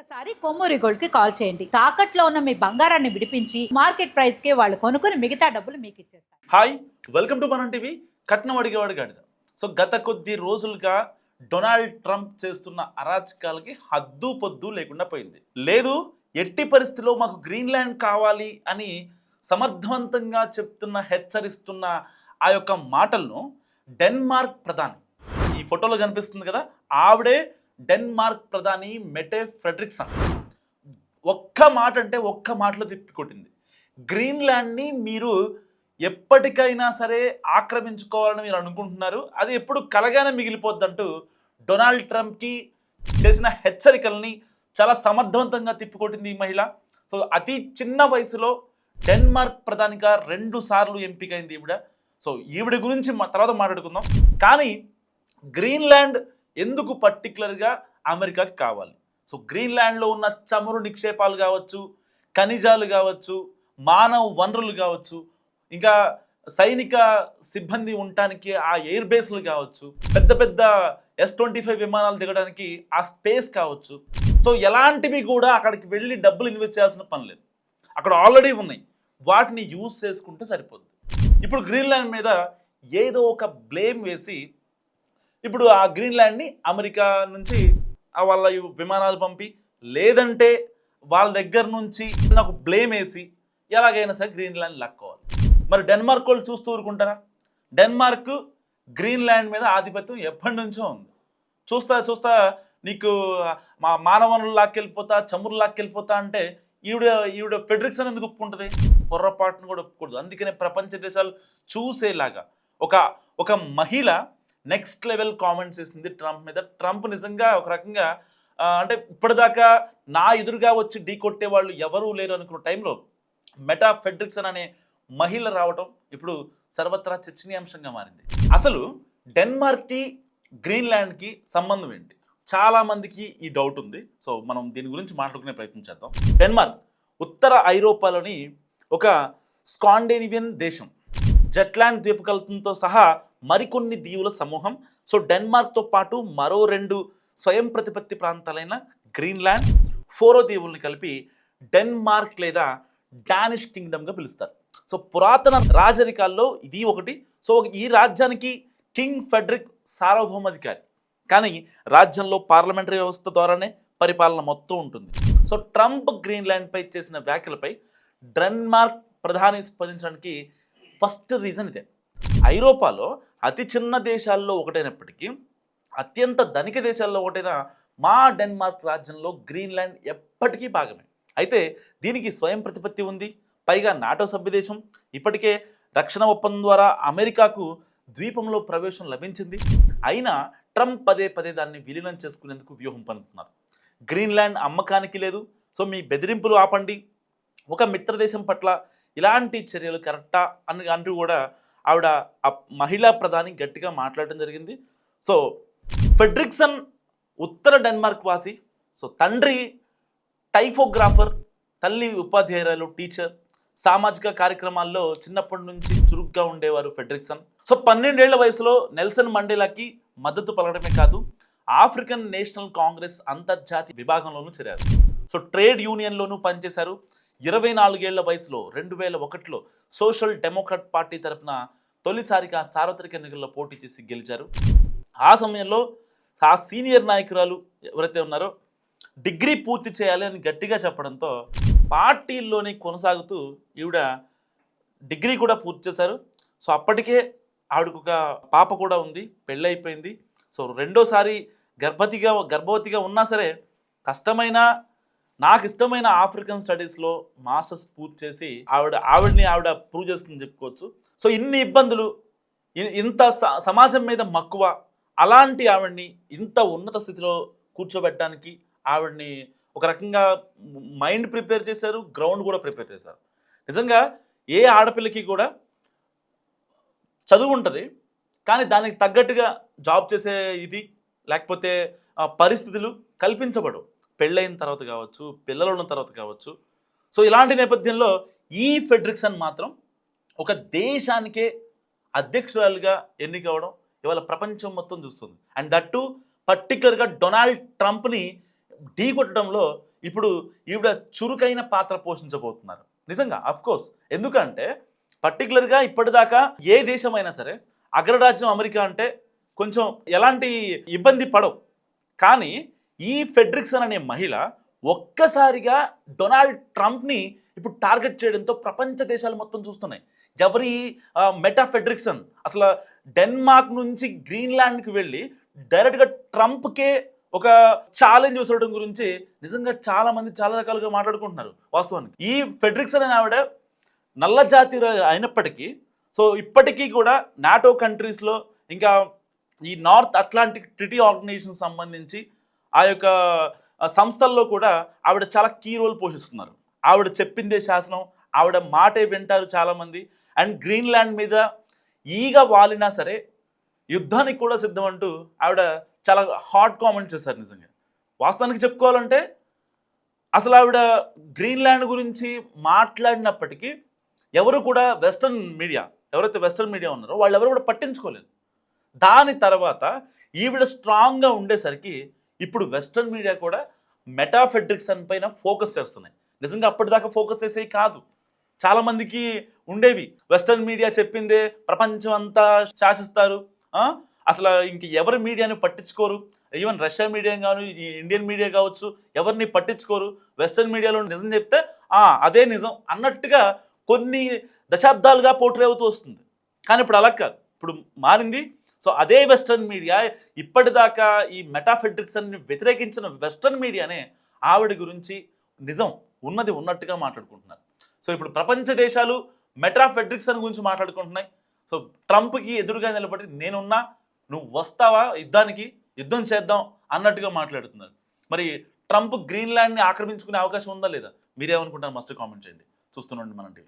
ఒక్కసారి కొమ్మూరి గోల్డ్కి కాల్ చేయండి. తాకట్లో ఉన్న మీ బంగారాన్ని విడిపించి మార్కెట్ ప్రైస్కి వాళ్ళు కొనుక్కుని మిగతా డబ్బులు మీకు ఇచ్చేస్తారు. Hi welcome to Manam TV. కట్నం అడిగేవాడు గాడిద. సో గత కొద్ది రోజులుగా డొనాల్డ్ ట్రంప్ చేస్తున్న అరాచకాలకి హద్దు పొద్దు లేకుండా పోయింది. లేదు ఎట్టి పరిస్థితిలో మాకు గ్రీన్లాండ్ కావాలి అని సమర్థవంతంగా చెప్తున్న హెచ్చరిస్తున్న ఆ యొక్క మాటలను డెన్మార్క్ ప్రధాని. ఈ ఫోటోలో కనిపిస్తుంది కదా ఆవిడే డెన్మార్క్ ప్రధాని మెటే ఫ్రెడ్రిక్సన్. ఒక్క మాట అంటే ఒక్క మాటలో తిప్పికొట్టింది గ్రీన్లాండ్ని మీరు ఎప్పటికైనా సరే ఆక్రమించుకోవాలని మీరు అనుకుంటున్నారు. అది ఎప్పుడు కలగానే మిగిలిపోద్దంటూ డొనాల్డ్ ట్రంప్కి చేసిన హెచ్చరికల్ని చాలా సమర్థవంతంగా తిప్పికొట్టింది ఈ మహిళ. సో అతి చిన్న వయసులో డెన్మార్క్ ప్రధానిగా రెండు సార్లు ఎంపికైంది ఈవిడ. సో ఈవిడ గురించి మా తర్వాత మాట్లాడుకుందాం. కానీ గ్రీన్లాండ్ ఎందుకు పర్టికులర్గా అమెరికాకి కావాలి? సో గ్రీన్లాండ్లో ఉన్న చమురు నిక్షేపాలు కావచ్చు ఖనిజాలు కావచ్చు మానవ వనరులు కావచ్చు ఇంకా సైనిక సిబ్బంది ఉండటానికి ఆ ఎయిర్ బేస్లు కావచ్చు పెద్ద పెద్ద ఎస్ ట్వంటీ ఫైవ్ విమానాలు దిగడానికి ఆ స్పేస్ కావచ్చు. సో ఎలాంటివి కూడా అక్కడికి వెళ్ళి డబ్బులు ఇన్వెస్ట్ చేయాల్సిన పని లేదు. అక్కడ ఆల్రెడీ ఉన్నాయి. వాటిని యూజ్ చేసుకుంటే సరిపోద్ది. ఇప్పుడు గ్రీన్లాండ్ మీద ఏదో ఒక బ్లేమ్ వేసి ఇప్పుడు ఆ గ్రీన్లాండ్ని అమెరికా నుంచి ఆ వాళ్ళ విమానాలు పంపి లేదంటే వాళ్ళ దగ్గర నుంచి నాకు బ్లేమ్ వేసి ఎలాగైనా సరే గ్రీన్లాండ్ లాక్కోవాలి. మరి డెన్మార్క్ వాళ్ళు చూస్తూ ఊరుకుంటారా? డెన్మార్క్ గ్రీన్లాండ్ మీద ఆధిపత్యం ఎప్పటి నుంచో ఉంది. చూస్తా చూస్తా నీకు మా మానవనులు లాక్కెళ్ళిపోతా చమురు లాక్కెళ్ళిపోతా అంటే ఈవిడ ఈవిడ ఫెడ్రిక్సన్ ఎందుకు ఒప్పుకుంటుంది? పొర్రపాటును కూడా ఒప్పుకూడదు అందుకనే ప్రపంచ దేశాలు చూసేలాగా ఒక ఒక మహిళ నెక్స్ట్ లెవెల్ కామెంట్స్ చేసింది ట్రంప్ మీద. ట్రంప్ నిజంగా ఒక రకంగా అంటే ఇప్పటిదాకా నా ఎదురుగా వచ్చి ఢీ కొట్టే వాళ్ళు ఎవరూ లేరు అనుకున్న టైంలో మెటా ఫెడ్రిక్సన్ అనే మహిళ రావటం ఇప్పుడు సర్వత్రా చర్చనీయాంశంగా మారింది. అసలు డెన్మార్క్కి గ్రీన్లాండ్కి సంబంధం ఏంటి? చాలామందికి ఈ డౌట్ ఉంది. సో మనం దీని గురించి మాట్లాడుకునే ప్రయత్నం చేద్దాం. డెన్మార్క్ ఉత్తర ఐరోపాలోని ఒక స్కాండేనివియన్ దేశం. జట్లాండ్ ద్వీపకల్పంతో సహా మరికొన్ని దీవుల సమూహం. సో డెన్మార్క్తో పాటు మరో రెండు స్వయం ప్రతిపత్తి ప్రాంతాలైన గ్రీన్లాండ్ ఫోరో దీవుల్ని కలిపి డెన్మార్క్ లేదా డానిష్ కింగ్డమ్గా పిలుస్తారు. సో పురాతన రాజరికాల్లో ఇది ఒకటి. సో ఈ రాజ్యానికి కింగ్ ఫెడ్రిక్ సార్వభౌమాధికారి. కానీ రాజ్యంలో పార్లమెంటరీ వ్యవస్థ ద్వారానే పరిపాలన మొత్తం ఉంటుంది. సో ట్రంప్ గ్రీన్లాండ్పై చేసిన వ్యాఖ్యలపై డెన్మార్క్ ప్రధాని స్పందించడానికి ఫస్ట్ రీజన్ ఇదే. ఐరోపాలో అతి చిన్న దేశాల్లో ఒకటైనప్పటికీ అత్యంత ధనిక దేశాల్లో ఒకటైన మా డెన్మార్క్ రాజ్యంలో గ్రీన్లాండ్ ఎప్పటికీ భాగమే. అయితే దీనికి స్వయం ప్రతిపత్తి ఉంది పైగా నాటో సభ్యదేశం ఇప్పటికే రక్షణ ఒప్పందం ద్వారా అమెరికాకు ద్వీపంలో ప్రవేశం లభించింది. అయినా ట్రంప్ పదే పదే దాన్ని విలీనం చేసుకునేందుకు వ్యూహం పనుతున్నారు గ్రీన్లాండ్ అమ్మకానికి లేదు సో మీ బెదిరింపులు ఆపండి. ఒక మిత్రదేశం పట్ల ఇలాంటి చర్యలు కరెక్టా అని అంటూ కూడా ఆవిడ ఆ మహిళా ప్రధాని గట్టిగా మాట్లాడటం జరిగింది. సో ఫెడ్రిక్సన్ ఉత్తర డెన్మార్క్ వాసి సో తండ్రి టైఫోగ్రాఫర్ తల్లి ఉపాధ్యాయురాలు టీచర్ సామాజిక కార్యక్రమాల్లో చిన్నప్పటి నుంచి చురుగ్గా ఉండేవారు ఫెడ్రిక్సన్. సో పన్నెండేళ్ళ వయసులో నెల్సన్ మండేలాకి మద్దతు పలకడమే కాదు ఆఫ్రికన్ నేషనల్ కాంగ్రెస్ అంతర్జాతీయ విభాగంలోనూ చేరారు. సో ట్రేడ్ యూనియన్లోనూ పనిచేశారు. ఇరవై నాలుగేళ్ళ వయసులో రెండు వేల ఒకటిలో సోషల్ డెమోక్రాట్ పార్టీ తరపున తొలిసారిగా సార్వత్రిక ఎన్నికల్లో పోటీ చేసి గెలిచారు. ఆ సమయంలో ఆ సీనియర్ నాయకురాలు ఎవరైతే ఉన్నారో డిగ్రీ పూర్తి చేయాలి అని గట్టిగా చెప్పడంతో పార్టీల్లోనే కొనసాగుతూ ఈవిడ డిగ్రీ కూడా పూర్తి చేశారు. సో అప్పటికే ఆవిడకు ఒక పాప కూడా ఉంది. పెళ్ళైపోయింది. సో రెండోసారి గర్భవతిగా గర్భవతిగా ఉన్నా సరే కష్టమైన నాకు ఇష్టమైన ఆఫ్రికన్ స్టడీస్లో మాస్టర్స్ పూర్తి చేసి ఆవిడ ఆవిడని ఆవిడ ప్రూవ్ చేస్తుందని చెప్పుకోవచ్చు. సో ఇన్ని ఇబ్బందులు ఇ- ఇంత స- సమాజం మీద మక్కువ అలాంటి ఆవిడ్ని ఇంత ఉన్నత స్థితిలో కూర్చోబెట్టడానికి ఆవిడ్ని ఒక రకంగా మైండ్ ప్రిపేర్ చేశారు గ్రౌండ్ కూడా ప్రిపేర్ చేశారు. నిజంగా ఏ ఆడపిల్లకి కూడా చదువు ఉంటుంది కానీ దానికి తగ్గట్టుగా జాబ్ చేసే ఇది లేకపోతే పరిస్థితులు కల్పించబడవు. పెళ్ళైన తర్వాత కావచ్చు పిల్లలు ఉన్న తర్వాత కావచ్చు. సో ఇలాంటి నేపథ్యంలో ఈ ఫెడ్రిక్సన్ మాత్రం ఒక దేశానికే అధ్యక్షురాలుగా ఎన్నికవడం ఇవాళ ప్రపంచం మొత్తం చూస్తుంది. అండ్ దట్టు పర్టికులర్గా డొనాల్డ్ ట్రంప్ని ఢీ కొట్టడంలో ఇప్పుడు ఈవిడ చురుకైన పాత్ర పోషించబోతున్నారు. నిజంగా అఫ్ కోర్స్ ఎందుకంటే పర్టికులర్గా ఇప్పటిదాకా ఏ దేశమైనా సరే అగ్రరాజ్యం అమెరికా అంటే కొంచెం ఎలాంటి ఇబ్బంది పడవు. కానీ ఈ ఫెడ్రిక్సన్ అనే మహిళ ఒక్కసారిగా డొనాల్డ్ ట్రంప్ని ఇప్పుడు టార్గెట్ చేయడంతో ప్రపంచ దేశాలు మొత్తం చూస్తున్నాయి. ఎవరి మెటా ఫెడ్రిక్సన్? అసలు డెన్మార్క్ నుంచి గ్రీన్లాండ్కి వెళ్ళి డైరెక్ట్గా ట్రంప్కే ఒక ఛాలెంజ్ విసరడం గురించి నిజంగా చాలా మంది చాలా రకాలుగా మాట్లాడుకుంటున్నారు వాస్తవానికి. ఈ ఫెడ్రిక్సన్ అనే ఆవిడ నల్ల జాతి అయినప్పటికీ సో ఇప్పటికీ కూడా నాటో కంట్రీస్లో ఇంకా ఈ నార్త్ అట్లాంటిక్ ట్రిటీ ఆర్గనైజేషన్ సంబంధించి ఆ యొక్క సంస్థల్లో కూడా ఆవిడ చాలా కీ రోల్ పోషిస్తున్నారు. ఆవిడ చెప్పిందే శాసనం ఆవిడ మాటే వింటారు చాలామంది. అండ్ గ్రీన్లాండ్ మీద ఈగ వాలినా సరే యుద్ధానికి కూడా సిద్ధం అంటూ ఆవిడ చాలా హాట్ కామెంట్ చేశారు నిజంగా. వాస్తవానికి చెప్పుకోవాలంటే అసలు ఆవిడ గ్రీన్లాండ్ గురించి మాట్లాడినప్పటికీ ఎవరు కూడా వెస్ట్రన్ మీడియా ఎవరైతే వెస్ట్రన్ మీడియా ఉన్నారో వాళ్ళు ఎవరు కూడా పట్టించుకోలేదు. దాని తర్వాత ఈవిడ స్ట్రాంగ్గా ఉండేసరికి ఇప్పుడు వెస్ట్రన్ మీడియా కూడా మెటాఫెడ్రిక్సన్ పైన ఫోకస్ చేస్తున్నాయి. నిజంగా అప్పటిదాకా ఫోకస్ చేసేవి కాదు. చాలామందికి ఉండేవి. వెస్ట్రన్ మీడియా చెప్పిందే ప్రపంచం అంతా శాసిస్తారు. అసలు ఇంక ఎవరి మీడియాని పట్టించుకోరు? ఈవెన్ రష్యా మీడియా కాను ఈ ఇండియన్ మీడియా కావచ్చు ఎవరిని పట్టించుకోరు? వెస్ట్రన్ మీడియాలో నిజం చెప్తే అదే నిజం అన్నట్టుగా కొన్ని దశాబ్దాలుగా పోట్రే అవుతూ వస్తుంది. కానీ ఇప్పుడు అలా కాదు. ఇప్పుడు మారింది సో అదే వెస్ట్రన్ మీడియా ఇప్పటిదాకా ఈ మెటాఫెడ్రిక్సన్ని వ్యతిరేకించిన వెస్ట్రన్ మీడియానే ఆవిడ గురించి నిజం ఉన్నది ఉన్నట్టుగా మాట్లాడుకుంటున్నారు. సో ఇప్పుడు ప్రపంచ దేశాలు మెటాఫెడ్రిక్సన్ గురించి మాట్లాడుకుంటున్నాయి. సో ట్రంప్కి ఎదురుగా నిలబడి నేనున్నా నువ్వు వస్తావా? యుద్ధానికి యుద్ధం చేద్దాం అన్నట్టుగా మాట్లాడుతున్నారు. మరి ట్రంప్ గ్రీన్లాండ్ని ఆక్రమించుకునే అవకాశం ఉందా లేదా? మీరేమనుకుంటారు మస్ట్ కామెంట్ చేయండి. చూస్తున్నాండి మన టీవీ.